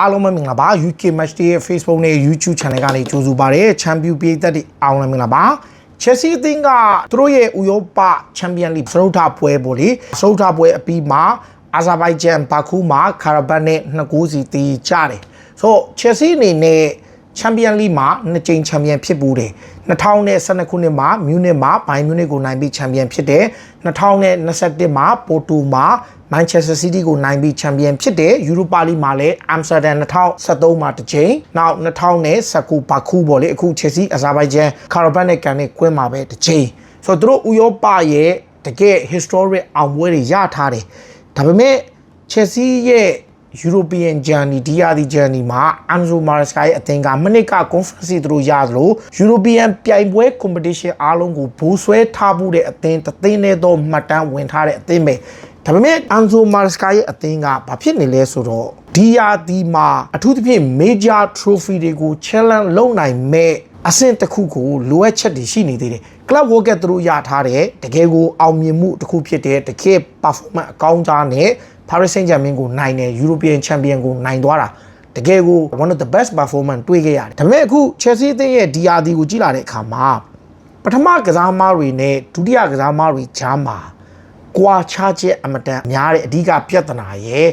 အားလုံးပဲမင်္ဂလာပါ UK Match Day ရဲ့ Facebook နဲ့ YouTube Channel ကနေကြိုဆိုပါရစေချန်ပီယံပြည်သက်တွေအားလုံးပဲမင်္ဂလာပါ Chelsea အသင်းကသူတို့ရဲ့ဥရောပချန်ပီယံလိစရုပ်ထပွဲပေါ့လေစရုပ်ထပွဲအပြီးမှာအာဇာဘိုင်ဂျန်ဘာကူမှာခါရဘတ်နဲ့2ဂိုးစီတီးကြတယ်ဆိုတော့ Chelsea အနေနဲ့ချန်ပီယံလိမှာနှစ်ကြိမ်ချန်ပီယံဖြစ်ပူးတယ်2012ခုနှစ်မှာမြူနစ်မှာဘိုင်မြူနစ်ကိုနိုင်ပြီးချန်ပီယံဖြစ်တယ်2021မှာပိုတိုမှာ မန်ချက်စတာစီးတီးကိုနိုင်ပြီးချန်ပီယံဖြစ်တယ်ယူရိုပါလိမှာလည်းအမ်စတာဒမ်2013မှာတစ်ကြိမ်နောက်2019ဘာကူပေါ့လေအခုချက်စီအဇာဘိုင်ဂျန်ကာရဘတ်နဲ့ကန်နဲ့ကွင်းမှာပဲတစ်ကြိမ်ဆိုတော့သူတို့ဥရောပရဲ့တကယ် historic အောင်ပွဲတွေရထားတယ်ဒါပေမဲ့ချက်စီရဲ့ European Journey ဒီယာဒီ Journey မှာ Anzo Maresca ရဲ့အသင်းကမနစ်က conference သူတို့ရသလို European ပြိုင်ပွဲ competition အားလုံးကိုဘူဆွဲထားမှုတဲ့အသင်းတသင်းနဲ့တော့မှတ်တမ်းဝင်ထားတဲ့အသင်းပဲ ဒါပေမဲ့ Anzo Maresca ရဲ့အသင်းကဘာဖြစ်နေလဲဆိုတော့ဒီယာဒီမှာအထူးသဖြင့် major trophy တွေကို challenge လုပ်နိုင်မဲ့အဆင့်တစ်ခုကိုလိုအပ်ချက်တွေရှိနေသေးတယ် club work သူတို့ရထားတဲ့တကယ်ကိုအောင်မြင်မှုတစ်ခုဖြစ်တဲ့တကယ် performance အကောင်းကြားနဲ့ Paris Saint-Germain ကိုနိုင်တယ် European Champion ကိုနိုင်သွားတာတကယ်ကို one of the best performance တွေ့ခဲ့ရတယ်ဒါပေမဲ့အခု Chelsea အသင်းရဲ့ DRD ကိုကြည့်လာတဲ့အခါမှာပထမကစားသမားတွေနဲ့ဒုတိယကစားသမားတွေကြားမှာ ကွာခြားချက်အမတန်များတဲ့အဓိကပြဿနာရဲ့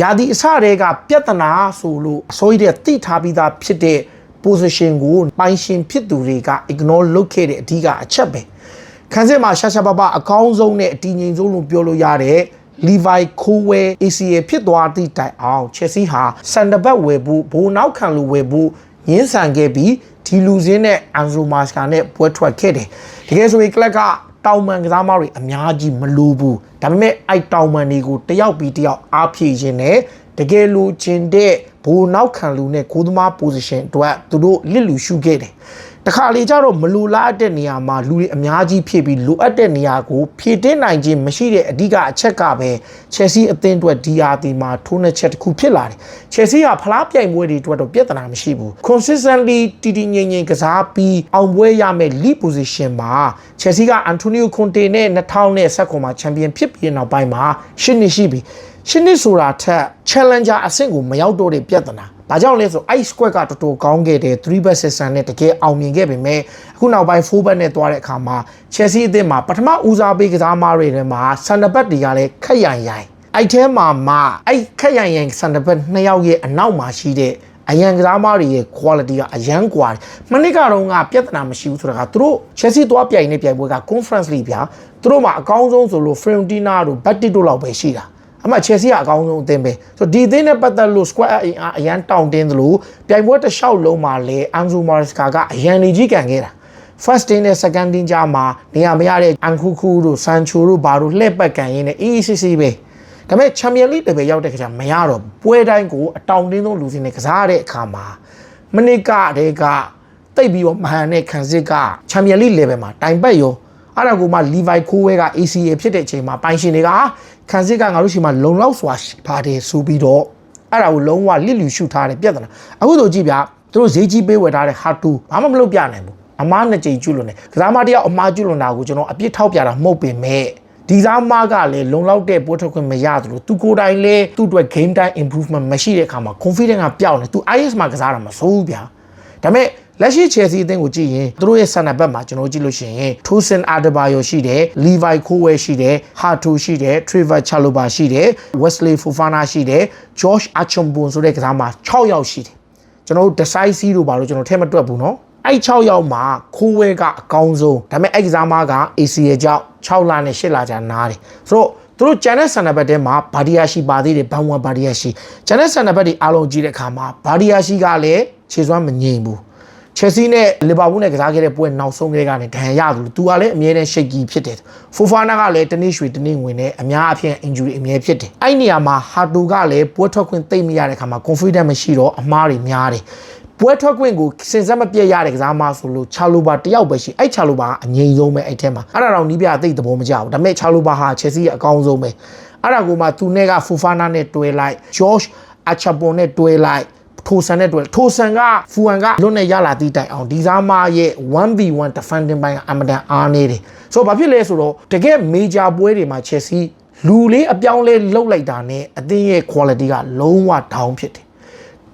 ယာဒီအစတွေကပြဿနာဆိုလို့အစိုးရတဲ့တိထားပြီးသားဖြစ်တဲ့ position ကိုပိုင်ရှင်ဖြစ်သူတွေက ignore လုပ်ခဲ့တဲ့အဓိကအချက်ပဲခန်းစစ်မှာရှာရှာပပအကောင်းဆုံးနဲ့အတည်ငြိမ်ဆုံးလို့ပြောလို့ရတဲ့ Levi Kowe ACA ဖြစ်သွားသည့်တိုင်အောင် Chelsea ဟာစန်ဒဘတ်ဝယ်ဖို့ဘိုးနောက်ခံလူဝယ်ဖို့ညှင်းဆန်ခဲ့ပြီးဒီလူစင်းနဲ့ Anzo Masca နဲ့ပွဲထွက်ခဲ့တယ်တကယ်ဆိုရင်ကလပ်က တောင်ပန်ကစားမတွေအများကြီးမလိုဘူးဒါပေမဲ့အဲ့တောင်ပန်တွေကိုတယောက်ပြီးတယောက်အားဖြည့်ခြင်းနဲ့တကယ်လိုချင်တဲ့ဘိုးနောက်ခံလူနဲ့ကိုသမား position အတွက်သူတို့လစ်လူရှုခဲ့တယ် တခါလေကျတော့မလိုလားတဲ့နေရာမှာလူတွေအများကြီးဖြစ်ပြီးလိုအပ်တဲ့နေရာကိုဖြည့်တင်းနိုင်ခြင်းမရှိတဲ့အဓိကအချက်ကပဲ Chelsea အသင်းအတွက် DRT မှာထိုးနှက်ချက်တစ်ခုဖြစ်လာတယ် Chelsea ကဖလားပြိုင်ပွဲတွေအတွက်တော့ပြဿနာမရှိဘူး consistently တီတီငြိမ်ငြိမ်ကစားပြီးအောင်ပွဲရမယ့် lead position မှာ Chelsea က Antonio Conte နဲ့2019မှာ champion ဖြစ်ပြီးနောက်ပိုင်းမှာရှင်းနေရှိပြီရှင်းနေဆိုတာထက် challenger အဆင့်ကိုမရောက်တော့တဲ့ပြဿနာ။ ဘာကြောင့်လဲဆို ice squad ကတော်တော်ကောင်းခဲ့တယ်3 back system နဲ့တကယ်အောင်မြင်ခဲ့ပေမဲ့အခုနောက်ပိုင်း4 back နဲ့သွားတဲ့အခါမှာ Chelsea အသင်းမှာပထမဦးစားပေးကစားမားတွေထဲမှာ center back တွေကလည်းခက်ရန်ရိုင်အဲ့ထဲမှာမှအဲ့ခက်ရန်ရိုင် center back နှစ်ယောက်ရဲ့အနောက်မှာရှိတဲ့အရန်ကစားမားတွေရဲ့ quality ကအရန်ကွာတယ်။မနစ်ကတော့ကပြဿနာမရှိဘူးဆိုတာကသူတို့ Chelsea သွားပြိုင်နေပြိုင်ပွဲက Conference League ဗျာသူတို့မှာအကောင်းဆုံးဆိုလို့ Fiorentina တို့ Betis တို့လောက်ပဲရှိတာ။ အမှ Chelsea ကအကောင်းဆုံးအသင်းပဲဆိုတော့ဒီအသင်းနဲ့ပတ်သက်လို့ squad အင်အားအရန်တောင့်တင်းသလိုပြိုင်ပွဲတစ်လျှောက်လုံးမှာလည်း Anzo Maresca ကအရန်နေကြီးကန်ခဲ့တာ first team နဲ့ second team ကြားမှာနေရာမရတဲ့အန်ခုခုတို့ဆန်ချိုတို့ဘာတို့လှည့်ပတ်ကန်ရင်းနဲ့ EECC ပဲဒါပေမဲ့ Champion League တပည့်ရောက်တဲ့ခါကျမရတော့ပွဲတိုင်းကိုအတောင်တင်းဆုံးလူစီနဲ့ကစားရတဲ့အခါမှာမနစ်ကတည်းကတိတ်ပြီးတော့မဟန်တဲ့ခံစစ်က Champion League level မှာတိုင်ပတ်ရောအဲ့ဒါကိုမှ Levi Kowe က ACA ဖြစ်တဲ့အချိန်မှာပိုင်ရှင်တွေက ခံစစ်ကငါတို့ရှိမှလုံလောက်စွာပါတယ်ဆိုပြီးတော့အဲ့ဒါကိုလုံးဝလစ်လျူရှုထားတဲ့ပြဿနာအခုဆိုကြည့်ဗျာသူတို့ဈေးကြီးပေးဝယ်ထားတဲ့ hard to ဘာမှမလုပ်ပြနိုင်ဘူးအမားနှစ်ကြိမ်ကျွလွန်တယ်ကစားမတယောက်အမားကျွလွန်တာကိုကျွန်တော်အပြစ်ထောက်ပြတာမဟုတ်ပင်မဲ့ဒီစားမကလည်းလုံလောက်တဲ့ပွဲထွက်ခွင့်မရသလိုသူကိုယ်တိုင်လည်းသူ့အတွက် game time improvement မရှိတဲ့အခါမှာ confidence ကပျောက်နေသူ IS မှာကစားတာမစိုးဘူးဗျာဒါပေမဲ့ လက်ရှိ Chelsea အသင်းကိုကြည့်ရင်သူတို့ရဲ့ဆန်နဘက်မှာကျွန်တော်ကြည့်လို့ရှိရင် Tosin Adebayo ရှိတယ် Levi Kowe ရှိတယ် Hato ရှိတယ် Trevor Chalobah ရှိတယ် Wesley Fofana ရှိတယ် Josh Archimbon ဆိုတဲ့ကစားမ6ယောက်ရှိတယ်ကျွန်တော်တို့ decisive တို့ဘာလို့ကျွန်တော်ထဲမတွက်ဘူးเนาะအဲ့6ယောက်မှာခိုးဝဲကအကောင်းဆုံးဒါပေမဲ့အဲ့ကစားမက ACA ကြောင့်6လနဲ့8လကြာနားတယ်ဆိုတော့သူတို့ဂျန်နဲ့ဆန်နဘက်ထဲမှာဘာဒီယာရှိပါသေးတယ်ဘန်ဝမ်ဘာဒီယာရှိဂျန်နဲ့ဆန်နဘက်တွေအားလုံးကြည့်တဲ့အခါမှာဘာဒီယာရှိကလည်းခြေစွမ်းမငြိမ်ဘူး ချက်စီနဲ့လီဗာပူးနဲ့ကစားခဲ့တဲ့ပွဲနောက်ဆုံးကလေးကနေဒဏ်ရာရသူသူကလည်းအမြဲတမ်းရှိတ်ကြီးဖြစ်တယ်ဖိုဖာနာကလည်းတနေ့ရွှေတနေ့ဝင်နဲ့အများအပြား injury အမြဲဖြစ်တယ်အဲ့နေရာမှာဟာတူကလည်းပွဲထွက်ခွင့်သိမ့်မရတဲ့ခါမှာ confidence မရှိတော့အမားတွေများတယ်ပွဲထွက်ခွင့်ကိုစင်စက်မပြတ်ရတဲ့ကစားမဆိုလို့ချာလိုဘာတယောက်ပဲရှိအဲ့ချာလိုဘာကအငြိမ်ဆုံးပဲအဲ့ထဲမှာအဲ့ဒါတော့နီးပြအသိသဘောမကျဘူးဒါပေမဲ့ချာလိုဘာဟာချက်စီရဲ့အကောင်းဆုံးပဲအဲ့ဒါကိုမှသူနဲ့ကဖူဖာနာနဲ့တွဲလိုက်ဂျော့ချ်အချာပွန်နဲ့တွဲလိုက် ထိုဆန်နဲ့တွေ့ထိုဆန်ကဖူဟန်ကလွတ်နဲ့ရလာသည့်တိုင်အောင်ဒီစားမရဲ့ 1v1 defending ဘိုင်းကအမတန်အားနေတယ်ဆိုတော့ဘာဖြစ်လဲဆိုတော့တကယ် major ပွဲတွေမှာ Chelsea လူလေးအပြောင်းလဲလှုပ်လိုက်တာနဲ့အသင်းရဲ့ quality ကလုံးဝ down ဖြစ်တယ်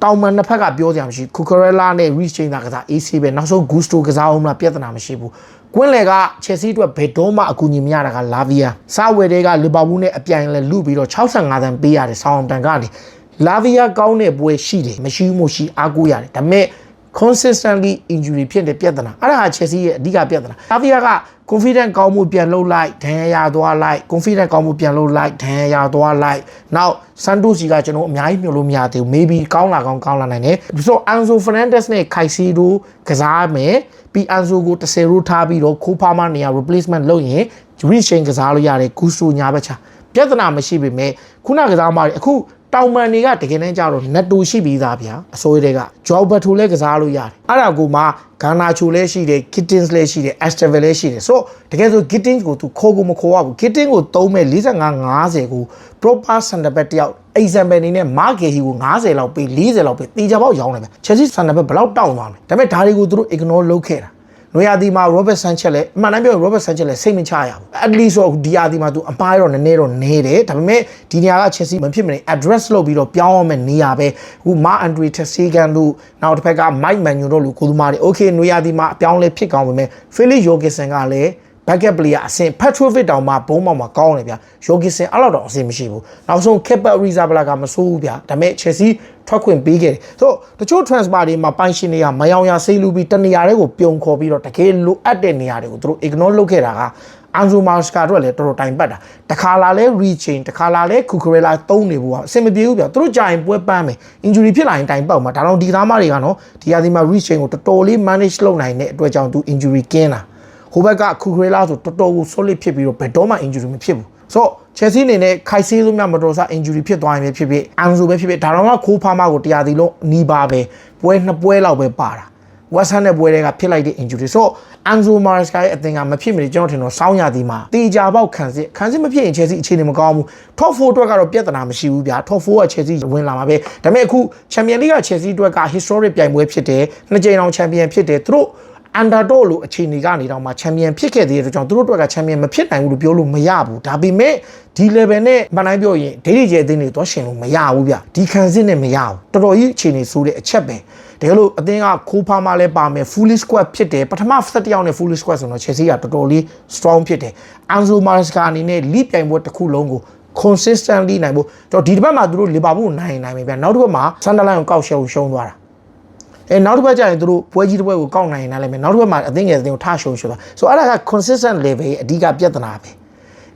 တောင်မန်နှစ်ဖက်ကပြောစရာမရှိကူကရလာနဲ့ Reece James ကစား AC ပဲနောက်ဆုံး Gusto ကစားအောင်လားပြဿနာမရှိဘူးကွင်းလေက Chelsea အတွက်ဘယ်တော့မှအကူအညီမရတာကလာဗီယာစာဝယ်တွေကလီဗာပူးနဲ့အပြိုင်လဲလူပြီးတော့65တန်းပေးရတယ်ဆောင်းတန်ကနေ လာဗီယာကောင်းတဲ့ပွဲရှိတယ်မရှိဘူးမရှိအားကိုးရတယ်ဒါပေမဲ့ consistently injury ဖြစ်တဲ့ပြဿနာအဲ့ဒါဟာ Chelsea ရဲ့အဓိကပြဿနာလာဗီယာက confident ကောင်းမှုပြန်လုပ်လိုက်ဒဏ်ရာရသွားလိုက် confident ကောင်းမှုပြန်လုပ်လိုက်ဒဏ်ရာရသွားလိုက်နောက် Santos ကကျွန်တော်အများကြီးမျှော်လို့မရသေးဘူး maybe ကောင်းလာကောင်းကောင်းလာနိုင်တယ်ဆိုတော့ Anzo Fernandez နဲ့ Caicedo ကစားမယ်ပြီး Anzo ကို10ရိုးထားပြီးတော့ခိုးဖားမနေရ replacement လုပ်ရင် Reece James ကစားလို့ရတယ် Gusto ညာဘက်ချပြဿနာမရှိပေမဲ့ခုနကစားမတွေအခု တောင်မန်တွေကတကယ်တမ်းကျတော့နက်တူရှိပြီးသားဗျာအစိုးရတွေကဂျောဘတ်ထူလည်းကစားလို့ရတယ်အဲ့ဒါကိုမှဂါနာချိုလည်းရှိတယ်ကစ်တင်စ်လည်းရှိတယ်အက်စတဗယ်လည်းရှိတယ်ဆိုတော့တကယ်ဆိုကစ်တင်စ်ကိုသူခေါ်ကိုမခေါ်ရဘူးကစ်တင်ကိုသုံးမဲ့45 50ကို proper center back တယောက် example အနေနဲ့မာဂေဟီကို90လောက်ပေး40လောက်ပေးတေချာပေါက်ရောင်းတယ်ဗျ Chelsea center back ဘယ်လောက်တောင်းသွားမလဲဒါပေမဲ့ဒါတွေကိုသူတို့ ignore လုပ်ခဲ့တာ နွေရာသီမှာ Robert Sanchez လည်းအမှန်တမ်းပြောရင် Robert Sanchez လည်းစိတ်မချရဘူး at least ဆိုဒီရာသီမှာသူအမားတော့နည်းနည်းတော့နေတယ်ဒါပေမဲ့ဒီနေရာက Chelsea မဖြစ်မနေ address လုပ်ပြီးတော့ပြောင်းရမယ့်နေရာပဲအခု Mark Andre ter Stegen တို့နောက်တစ်ဖက်က Mike Manuel တို့လူကိုသူမာတွေ okay နွေရာသီမှာအပြောင်းလဲဖြစ်ကောင်းပေမဲ့ Felix Jorgensen ကလည်း backup player အဆင့် Petrovic တောင်မှဘုံမောင်မှာကောင်းတယ်ဗျာ Jorgensen အဲ့လောက်တော့အဆင့်မရှိဘူးနောက်ဆုံး Kepa Arrizabalaga ကမဆိုးဘူးဗျာဒါပေမဲ့ Chelsea ထွက်ခွင့်ပေးခဲ့တယ်ဆိုတော့တချို့ transfer တွေမှာပိုင်ရှင်တွေကမယောင်ရစိတ်လူပြီးတနေရာတွေကိုပြုံခေါ်ပြီးတော့တကယ်လိုအပ်တဲ့နေရာတွေကိုသူတို့ ignore လုပ်ခဲ့တာကအန်ဇိုမာစကာတို့လည်းတော်တော်တိုင်ပတ်တာတခါလာလဲ rechain တခါလာလဲ kukurela သုံးနေဘူးကအဆင်မပြေဘူးဗျာသူတို့ကြာရင်ပွဲပန်းမယ် injury ဖြစ်လာရင်တိုင်ပေါက်မှာဒါတော့ဒီသားမတွေကနော်ဒီရာသီမှာ rechain ကိုတော်တော်လေး manage လုပ်နိုင်တဲ့အတွက်ကြောင့်သူ injury ကင်းတာ ဟိုဘက်ကခုခရေလာဆိုတော်တော်ကို solid ဖြစ်ပြီးတော့ဘယ်တော့မှ injury မဖြစ်ဘူးဆိုတော့ Chelsea အနေနဲ့ခိုက်ဆေးလို့မြမတော်စား injury ဖြစ်သွားရင်ပဲဖြစ်ဖြစ်အန်ဆိုပဲဖြစ်ဖြစ်ဒါတော့မှခိုးဖားမကိုတရားစီလုံးနီးပါပဲပွဲနှစ်ပွဲလောက်ပဲပါတာ West Ham နဲ့ပွဲတွေကဖြစ်လိုက်တဲ့ injury ဆိုတော့ Anzo Maresca ရဲ့အသင်ကမဖြစ်မနေကျွန်တော်ထင်တော့စောင်းရသည်မှာတေချာပေါက်ခံစစ်ခံစစ်မဖြစ်ရင် Chelsea အခြေအနေမကောင်းဘူး Top 4အတွက်ကတော့ပြဿနာမရှိဘူးဗျာ Top 4က Chelsea ဝင်လာမှာပဲဒါပေမဲ့အခု Champions League က Chelsea အတွက်က historic ပြိုင်ပွဲဖြစ်တယ်နှစ်ကြိမ်အောင် Champion ဖြစ်တယ်သူတို့ underdog လို့အခြေအနေကနေတော့မှချန်ပီယံဖြစ်ခဲ့သေးတဲ့အတွက်ကြောင့်သူတို့အတွက်ကချန်ပီယံမဖြစ်နိုင်ဘူးလို့ပြောလို့မရဘူးဒါပေမဲ့ဒီ level နဲ့မှန်တိုင်းပြောရင်ဒိဋ္ဌိကျဲအသင်းတွေတော့ရှင်လို့မရဘူးဗျဒီခံစစ်နဲ့မရဘူးတော်တော်ကြီးအခြေအနေဆိုးတဲ့အချက်ပဲတကယ်လို့အသင်းကခိုးဖားမှလည်းပါမယ် fully squad ဖြစ်တယ်ပထမ7ယောက်နဲ့ fully squad ဆိုတော့ Chelsea ကတော်တော်လေး strong ဖြစ်တယ် Anzo Maresca အနေနဲ့ league ပြိုင်ပွဲတစ်ခုလုံးကို consistently နိုင်ဖို့တော့ဒီတစ်ပတ်မှာသူတို့လီဗာပူးကိုနိုင်နိုင်မယ်ဗျနောက်တစ်ပတ်မှာဆန်ဒါလိုင်းကိုကောက်ရှယ်ကိုရှုံးသွားတာ အဲနောက်တစ်ပတ်ကျရင်တို့ပွဲကြီးတစ်ပွဲကိုကောက်နိုင်ရင်လည်းမယ်နောက်တစ်ပတ်မှာအသင်းငယ်အသင်းကိုထရှုံရှုံတာဆိုတော့အဲ့ဒါက consistent level ရဲ့အဓိကပြဿနာပဲ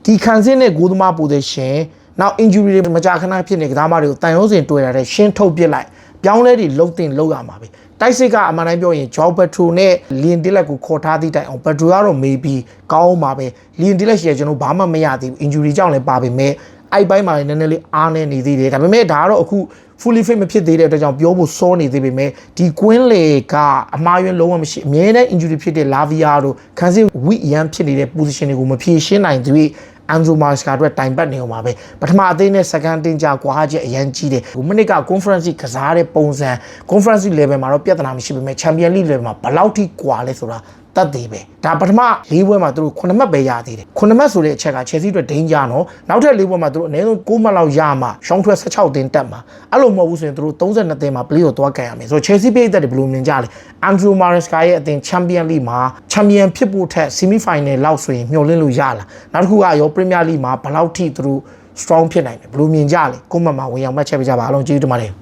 ဒီခံစင်းတဲ့ဂိုးသမား position နောက် injury တွေမကြာခဏဖြစ်နေကစားမတွေကိုတန်ရုံးစင်တွေ့ရတဲ့ရှင်းထုတ်ပစ်လိုက်ပြောင်းလဲတွေလုံးတင်လုံးရမှာပဲတိုက်စစ်ကအမှန်တိုင်းပြောရင် Joao Petro နဲ့ Leon Dillard ကိုခေါ်ထားသည့်တိုင်အောင် Petro ကတော့ maybe ကောင်းမှာပဲ Leon Dillard ရှိရကျွန်တော်ဘာမှမရသေးဘူး injury ကြောင့်လည်းပါပေမဲ့ အဲ့ဘိုင်းမှာလည်းနည်းနည်းလေးအားနေနေသေးတယ်ဒါပေမဲ့ဒါကတော့အခု fully fit မဖြစ်သေးတဲ့အတွက်ကြောင့်ပြောဖို့စောနေသေးပေမဲ့ဒီကွင်းလေကအမှားယွင်းလုံးဝမရှိအမြဲတမ်း injury ဖြစ်တဲ့ Lavia တို့ခန်းစစ် weak ရန်ဖြစ်နေတဲ့ position တွေကိုမဖြေရှင်းနိုင်သေး Anzo Maresca အတွက်တိုင်ပတ်နေအောင်ပါပဲပထမအသိနဲ့ second တင်ကြကွာချက်အရန်ကြီးတယ်ဟိုမိနစ်က conference ကစားတဲ့ပုံစံ conference level မှာတော့ပြဿနာမရှိပေမဲ့ champion league level မှာဘယ်လောက်ထိကွာလဲဆိုတာ တတ်သေးပဲဒါပထမ၄ပွဲမှာသူတို့9မှတ်ပဲရသေးတယ်9မှတ်ဆိုတဲ့အချက်က Chelsea အတွက်ဒိန်းကြနော်နောက်ထပ်၄ပွဲမှာသူတို့အနည်းဆုံး9မှတ်လောက်ရမှာရှောင်းထွက်16တင်းတက်မှာအဲ့လိုမဟုတ်ဘူးဆိုရင်သူတို့32တင်းမှာ play ကိုသွားကန်ရမယ်ဆိုတော့ Chelsea ပြည်သက်တွေဘယ်လိုမြင်ကြလဲ Andrew Maresca ရဲ့အသင်း Champion League မှာ Champion ဖြစ်ဖို့ထက် semi final လောက်ဆိုရင်မျှော်လင့်လို့ရလားနောက်တစ်ခုကရော Premier League မှာဘယ်လောက်ထိသူတို့ strong ဖြစ်နိုင်တယ်ဘယ်လိုမြင်ကြလဲကိုမမှာဝင်ရောက်မှတ်ချက်ပေးကြပါအားလုံးကျေးဇူးတင်ပါတယ်